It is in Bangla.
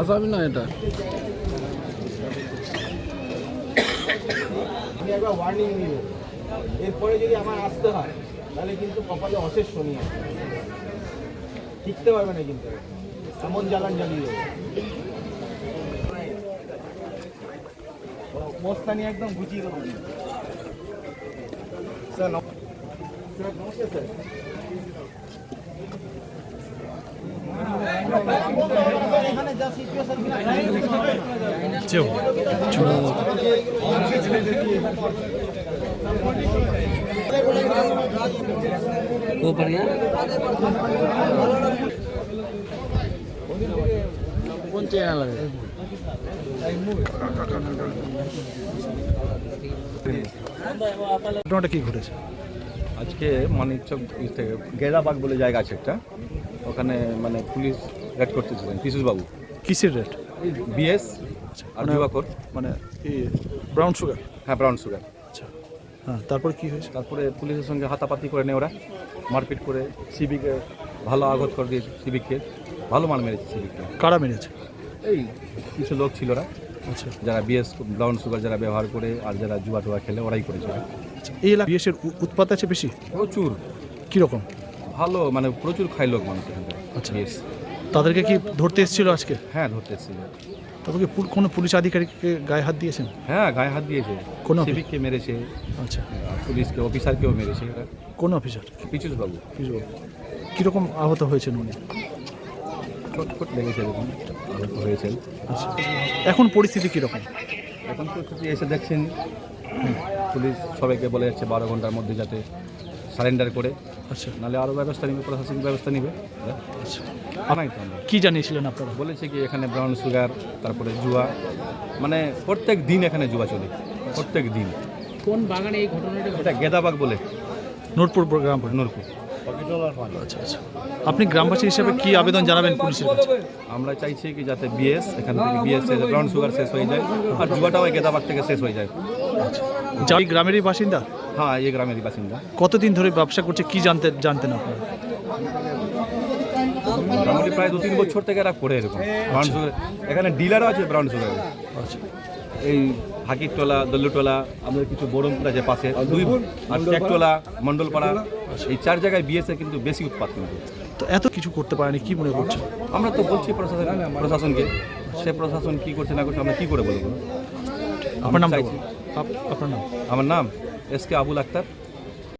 আসামি না এটা? আমি একবার ওয়ার্নিং নিব। এরপরে যদি আমার আসতে হয়, তাহলে কিন্তু কপালে অশেষ শনি টিকতে পারবে না কিন্তু। এমন জ্বালান জ্বালিয়ে দেবো। মস্তানি একদম গুছিয়ে দেবো। স্যার, নম- স্যার। যা সিচুয়েশন কোন চেনা লাগে ঘটনাটা কি ঘটেছে? আজকে মানিকচক থেকে গেদাবাগ বলে জায়গা আছে একটা। ওখানে মানে পুলিশ রেড করতেছিলেন বাবু কিসের রেট? বিএস আর মানে- যুবাকর মানে ব্রাউন সুগার হ্যাঁ ব্রাউন সুগার আচ্ছা। হ্যাঁ তারপর কি হয়েছে? তারপরে পুলিশের সঙ্গে হাতাপাতি করে নেয় ওরা। মারপিট করে সিভিকে ভালো আঘাত করে দিয়েছে সিভিককে ভালো মার মেরেছে সিভিককে কারা মেরেছে? এই কিছু লোক ছিল ওরা। আচ্ছা। যারা বিএস ব্রাউন সুগার যারা ব্যবহার করে আর যারা জুয়া টুয়া খেলে ওরাই করেছে। আচ্ছা এই এলাকা বিএসের উৎপাত আছে বেশি? প্রচুর। কীরকম? ভালো মানে প্রচুর খাই লোক মানুষ এখানটা আচ্ছা। বিএস। তাদেরকে কি ধরতে এসেছিল আজকে? হ্যাঁ ধরতে এসেছিল। তারপর কি পুল- কোনো পুলিশ আধিকারিককে গায়ে হাত দিয়েছেন? হ্যাঁ গায়ে হাত দিয়েছে। কোন অফিস? সিভিককে মেরেছে। আচ্ছা। আর পুলিশকে অফিসারকেও মেরেছে এরা কোন অফিসার? পিচুস বাবু কিছু কীরকম আহত হয়েছেন উনি? ছটফট লেগেছে এরকম আহত হয়েছেন। আচ্ছা। এখন পরিস্থিতি কীরকম? এখন তো যদি এসে দেখছেন পুলিশ সবাইকে বলে যাচ্ছে বারো ঘণ্টার মধ্যে যাতে সারেন্ডার করে। আচ্ছা। নাহলে আরও ব্যবস্থা নেবে প্রশাসনিক ব্যবস্থা নেবে। আচ্ছা। আনাই তো আমরা। কী জানিয়েছিলেন আপনারা? বলেছে কি এখানে ব্রাউন সুগার তারপরে জুয়া। মানে প্রত্যেক দিন এখানে জুয়া চলে। প্রত্যেক দিন। কোন বাগানে এই ঘটনাটা এটা গেদাবাগ বলে। নোটপুর গ্রাম পঞ্চায়েত। আচ্ছা আচ্ছা। আপনি গ্রামবাসী হিসেবে কি আবেদন জানাবেন পুলিশের কাছে? আমরা চাইছি কি যাতে বিএস এখান থেকে বিএস ব্রাউন সুগার শেষ হয়ে যায় আর জুয়াটাও এই গেদাবাগ থেকে শেষ হয়ে যায়। যা এই গ্রামেরই বাসিন্দা? হ্যাঁ এই গ্রামেরই বাসিন্দা। কতদিন ধরে ব্যবসা করছে কি জানতে জানতেন আপনারা মোটামুটি প্রায় দু তিন বছর থেকে এরা করে এরকম। ব্রাউন সুগার এখানে ডিলারও আছে ব্রাউন সুগার আচ্ছা। এই হাকিরটোলা দল্লুটোলা আমাদের কিছু বরমপুর আছে পাশে দুই আর টেকটোলা মণ্ডলপাড়া। এই চার জায়গায় বিএসএ কিন্তু বেশি উৎপাদ কিন্তু তো এত কিছু করতে পারেনি কি মনে করছে আমরা তো বলছি প্রশাসন প্রশাসনকে সে প্রশাসন কি করছে না করছে আমরা কি করে বলব? আপনার নাম। আপনার নাম? আমার নাম এস কে আবুল আক্তার।